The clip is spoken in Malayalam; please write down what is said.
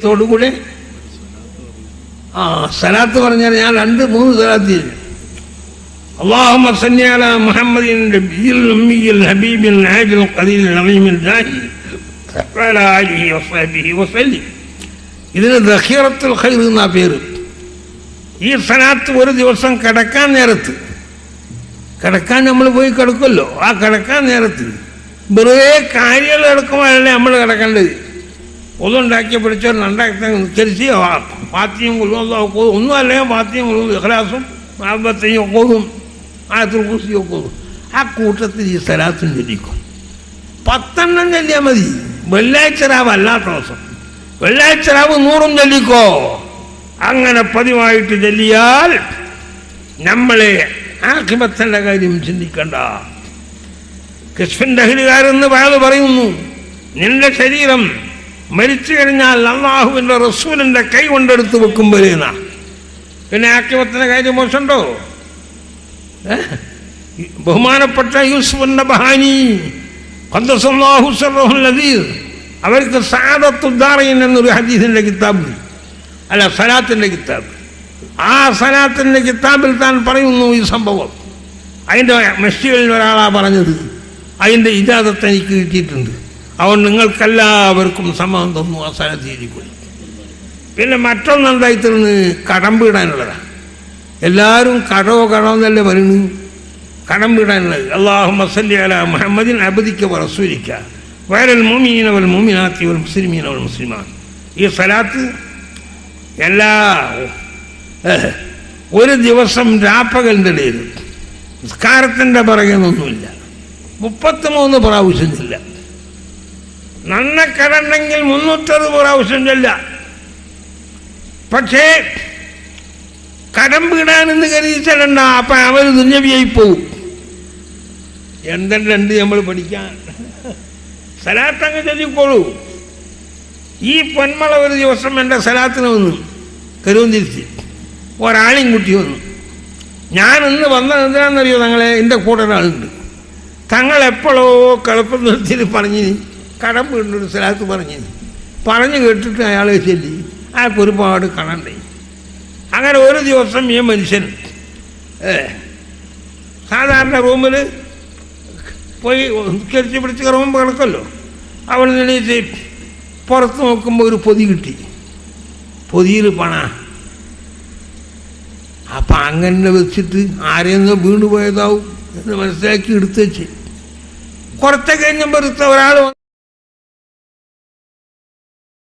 ത്തോടുകൂടെ ആ സലാത്ത് പറഞ്ഞാൽ ഞാൻ രണ്ട് മൂന്ന് സലാത്ത് ചെയ്തു اللهم صل على محمد النبي الأمي الحبيب العاجل القليل العظيم الداعي وعلى آله وصحبه وسلم ഇതിന് ദഹീറത്തുൽ ഖൈർ എന്നാ പേര് ഈ സലാത്ത് ഒരു ദിവസം കിടക്കാൻ നേരത്ത് കിടക്കാൻ നമ്മൾ പോയി കിടക്കുമല്ലോ ആ കിടക്കാൻ നേരത്ത് വെറുതെ കാര്യങ്ങൾ കിടക്കുമ്പോഴല്ലേ നമ്മൾ കിടക്കേണ്ടത് ഒന്നുണ്ടാക്കി പിടിച്ചോ രണ്ടാക്കി നിസ്കരിച്ച് പാത്തിയും കൊല്ലും ഒന്നും അല്ലെങ്കിൽ പാത്തിയും കൊല്ലും ഇഖലാസും ആൽബത്തെയും കൊതും ആയത്തിൽ കുറിച്ച് കൊതും ആ കൂട്ടത്തിൽ ഈ സ്ഥലത്തും ചൊല്ലിക്കും. പത്തെണ്ണം ചൊല്ലിയാൽ മതി. വെള്ളിയാഴ്ച രാവ് അല്ലാത്ത ദിവസം. വെള്ളിയാഴ്ച രാവ് നൂറും ചൊല്ലിക്കോ. അങ്ങനെ പതിവായിട്ട് ചൊല്ലിയാൽ നമ്മളെ ആഖിബത്തിന്റെ കാര്യം ചിന്തിക്കണ്ട. കൃഷ്ണൻ ലഹരികാരെന്ന് പറയുന്നു. നിന്റെ ശരീരം മരിച്ചു കഴിഞ്ഞാൽ അള്ളാഹുവിന്റെ റസൂലിന്റെ കൈ കൊണ്ടെടുത്ത് വെക്കും വരെയെന്നാ പിന്നെ ആക്കിവത്തിന്റെ കാര്യം മോശമുണ്ടോ? ബഹുമാനപ്പെട്ട യൂസുഫിന്റെ ബഹാനി അവർക്ക് എന്നൊരു ഹദീസിന്റെ കിതാബ്. അല്ല സലാത്തിന്റെ കിതാബ്. ആ സലാത്തിന്റെ കിതാബിൽ താൻ പറയുന്നു ഈ സംഭവം. അതിന്റെ മെസ്സികളിൽ ഒരാളാ പറഞ്ഞത്. അതിന്റെ ഇജാദത്ത് എനിക്ക് കിട്ടിയിട്ടുണ്ട്. അതുകൊണ്ട് നിങ്ങൾക്കെല്ലാവർക്കും സമ്മതം തന്നു ആ സ്ഥലത്ത് ഇരിക്കും പിന്നെ മറ്റൊന്നെന്തായി തീർന്ന്? കടം വീടാനുള്ളതാണ്. എല്ലാവരും കടവോ കടോ എന്നല്ലേ പറയുന്നു കടം വീടാനുള്ളത്. അള്ളാഹു മസല്ലി അല മുഹമ്മദിൻ അബദിക്ക റസൂലിക്ക. വയറൽ മോമീനവൽ വൽ മുസ്ലിമീനവൽ വൽ വൽ മുസ്ലിമാൻ. ഈ സ്ഥലത്ത് എല്ലാ ഒരു ദിവസം രാപ്പകലിന്റെ ഇടയിൽ. നിസ്കാരത്തിന്റെ പിറകെന്നൊന്നുമില്ല. മുപ്പത്തിമൂന്ന് പ്രാവശ്യം ചെല്ല നന്നക്കടണ്ടെങ്കിൽ മുന്നൂറ്ററുപത് പ്രാവശ്യം ചൊല്ല പക്ഷേ കടം വീടാനെന്ന് കരുതി ചെല്ലണ്ട അപ്പം അവർ ദുഞ്ഞവിയായി പോവും രണ്ട് നമ്മൾ പഠിക്കാൻ? സലാത്തങ്ങ് ചൊല്ലിക്കോളൂ. ഈ പൊന്മള ഒരു ദിവസം എന്റെ സലാത്തിന് വന്നു കരുവന്തിരിച്ച്. ഒരാളെയും കുട്ടി വന്നു. ഞാൻ ഇന്ന് വന്നത് തങ്ങളെ? എന്റെ കൂടെ ഒരാളുണ്ട്. തങ്ങൾ എപ്പോഴോ കളപ്പം നിർത്തിയിട്ട് കടം വീണ്ടൊരു സ്ഥലത്ത് പറഞ്ഞു. പറഞ്ഞു കേട്ടിട്ട് അയാളെ ചൊല്ലി. അയാൾക്ക് ഒരുപാട് കണണ്ടേ അങ്ങനെ ഒരു ദിവസം ഈ മനുഷ്യൻ സാധാരണ റൂമിൽ പോയി കരിച്ച് പിടിച്ച് കറുമ്പോൾ കിടക്കല്ലോ. അവൾ എണീറ്റ് പുറത്ത് നോക്കുമ്പോൾ ഒരു പൊതി കിട്ടി. പൊതിയിൽ പണ. അപ്പം അങ്ങനെ വെച്ചിട്ട് ആരെയെന്നോ വീണ് പോയതാവും എന്ന് മനസ്സിലാക്കി എടുത്തു വെച്ച്. കുറച്ച് കഴിഞ്ഞപ്പോൾ ഒരാൾ